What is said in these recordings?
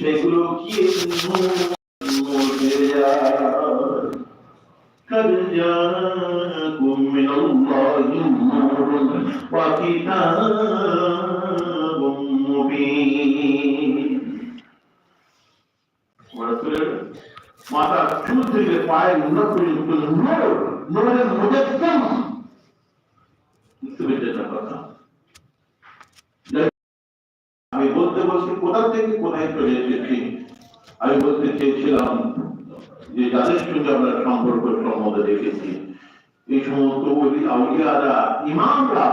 সেগুলো কি মরে যায় قد جاءكم من الله نور وكتاب مبين রাসূলের মাথা চুল থেকে পায়ের নখ পর্যন্ত নূর নূরের মুজাসসাম বলছি, কোথা থেকে কোথায় চলে এসেছি? আমি বলতে চেয়েছিলাম যে যাদের সঙ্গে আমরা সম্পর্ক সম্বন্ধ রেখেছি এই সমস্ত ওলি, আউলিয়ারা ইমামরা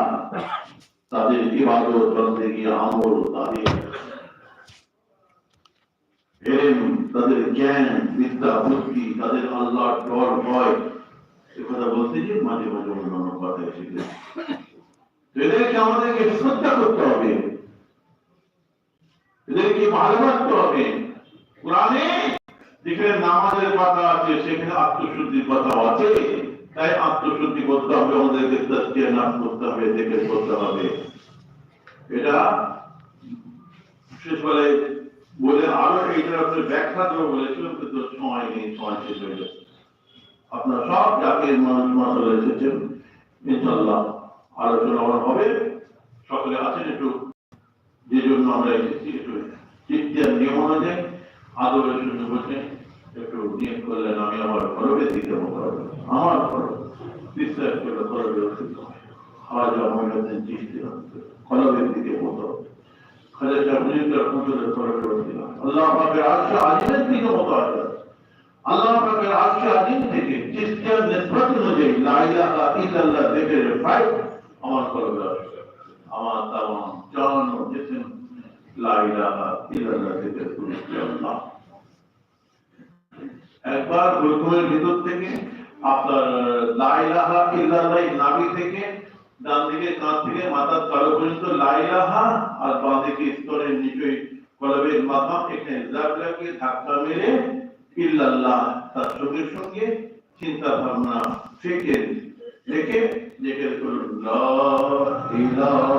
তাদের ইবাদত, বন্দেগী, আমল, তাদের এলেম, তাদের জ্ঞান, বিদ্যা, বুদ্ধি, তাদের আল্লাহ ডর ভয় এ কথা বলতে যে মাঝে মাঝে অন্যান্য কথা এসে গেছে আমাদেরকে শ্রদ্ধা করতে হবে। এদেরকে ভালোবাসতে হবে? কোরআনে যেখানে নামাজের কথা আছে, সেখানে আত্মশুদ্ধির কথাও আছে। তাই আত্মশুদ্ধি করতে হবে, আমাদেরকে তাজকিয়া নাম করতে হবে দেখে করতে হবে। এটা শেষ বেলায় বলে আরও এইটার আপনি ব্যাখ্যা দেবো বলেছিলাম কিন্তু সময় নেই, সময় শেষ হয়ে গেছে। আপনার সব জাতির মানুষ মাসালে এসেছেন ইনশাল্লাহ আলোচনা হবে, সকলে আছেন একটু যে জন্য আমরা এসেছি, একটু চিত্তের নিয়ম অনুযায়ী আদরের সঙ্গে বসে একটু নিয়ম করলেন, আমি আমার খরবের দিকে মতো হবে। আমার খরব বিশ্বাস খাওয়া খরবের দিকে মতো আজিম থেকে আমার আমার জান ও জিসম লা ইলাহা ইল্লাল্লাহ থেকে আল্লাহ একবার গুরুকুমের ভিতর থেকে, আপনার লা ইলাহা ইল্লাল্লাহ নাভি থেকে, ডান দিকে, কাঁধ থেকে, মাথার তলা পর্যন্ত লা ইলাহা আর বাঁ দিকে স্তরের নিচে কলবের মাথা এখানে লাগিয়ে ধাক্কা মেরে ইল্লাল্লাহ তার সঙ্গে সঙ্গে চিন্তা ভাবনা থেকে রেখে যেখানে করুন লা ইল্লাল্লাহ।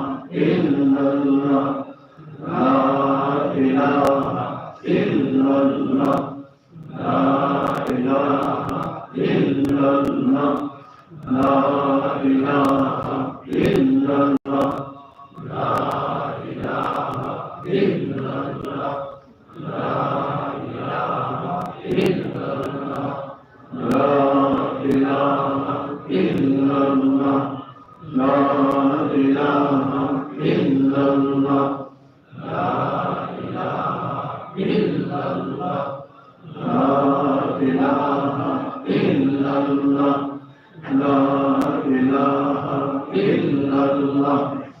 Amen. Amen.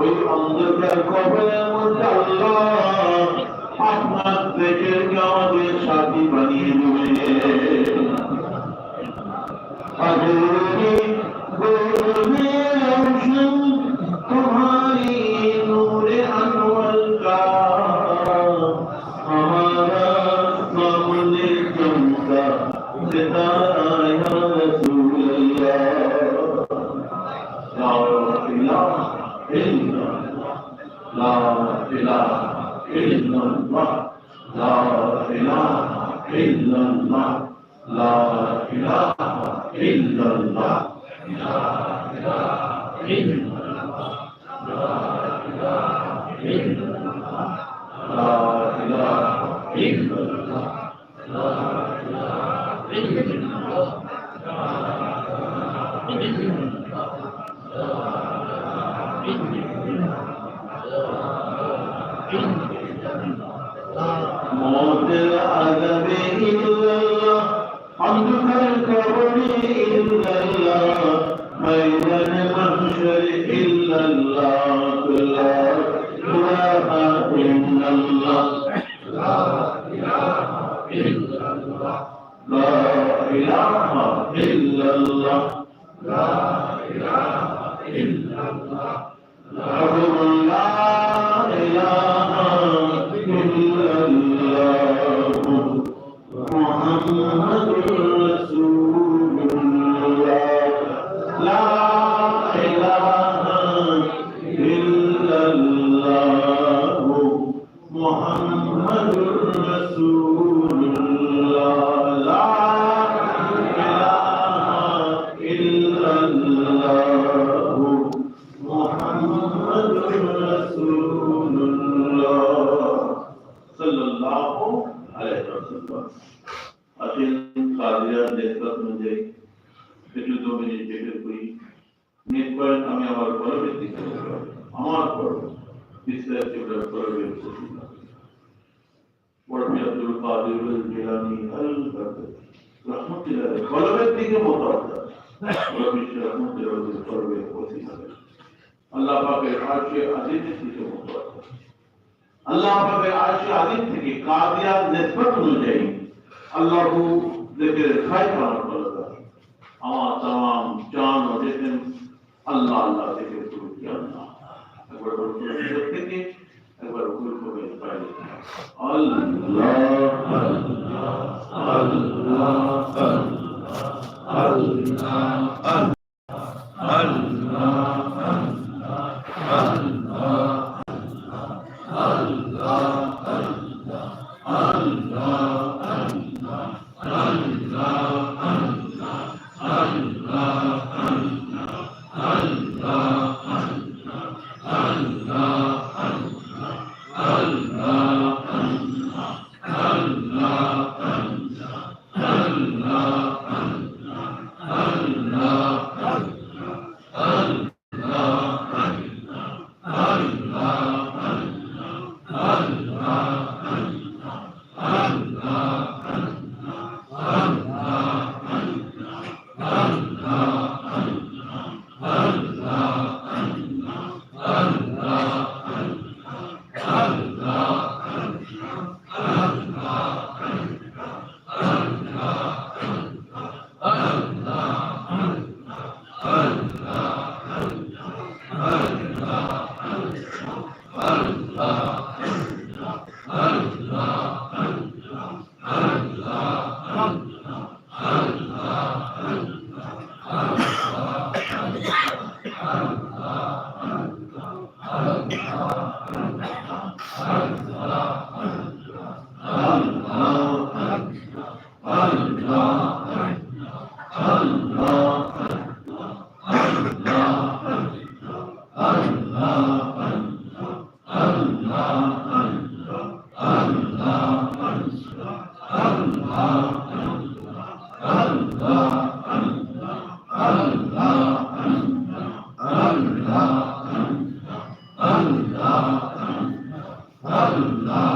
ওই অন্ধকার খবরের মধ্যে আল্লাহ আপনার পেটেরকে আমাদের সাথী বানিয়ে দেবে। illallah, la ilahe illallah, la ilahe illallah, la ilahe illallah, la ilahe illallah, la ilahe illallah, موت العذب إلا الله حمد الكرم إلا الله غير المحشر إلا الله لا إله إلا الله لا إله إلا الله net point আমি আমার পরবর্তী আমার পর বিস্তারিত পরবর্তী বড় আব্দুল কাদের জিলানি আল কাদের রহমতুল্লাহ কলমের দিকে মোতাবেক বড় বিশ্ব রহমতুল্লাহ করবে ওসিলা আল্লাহ পাকের আরশে আজিম থেকে মোতাবেক আল্লাহ পাকের আরশে আজিম থেকে কাদিয়ার নিসবত অনুযায়ী আল্লাহু জিকির খায় পালন করা যায় আমার তাম জান ও জিসম আল্লাহ আল্লাহ থেকে কিয়া আল্লাহ একবার বলতে থেকে একবার ভুল করে আল্লাহ আল্লাহ আল্লাহ আল্লাহ Allah আল্লাহ।